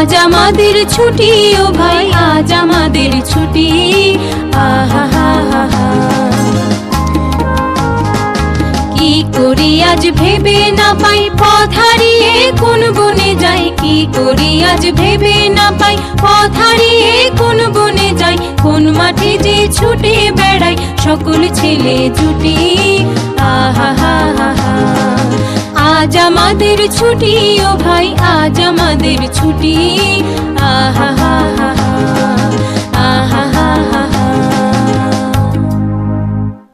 আজ আমাদের ছুটি ও ভাই, আজ আমাদের ছুটি। আহা কি করি আজ ভেবে না পাই, পথ হারিয়ে কোন বনে যাই। কি করি আজ ভেবে না পাই, পথ হারিয়ে কোন বনে যাই। কোন মাঠে যে ছুটে বেড়াই, সকল ছেলে জুটি আজ আমাদের ছুটি ও ভাই আজ আমাদের ছুটি। আহা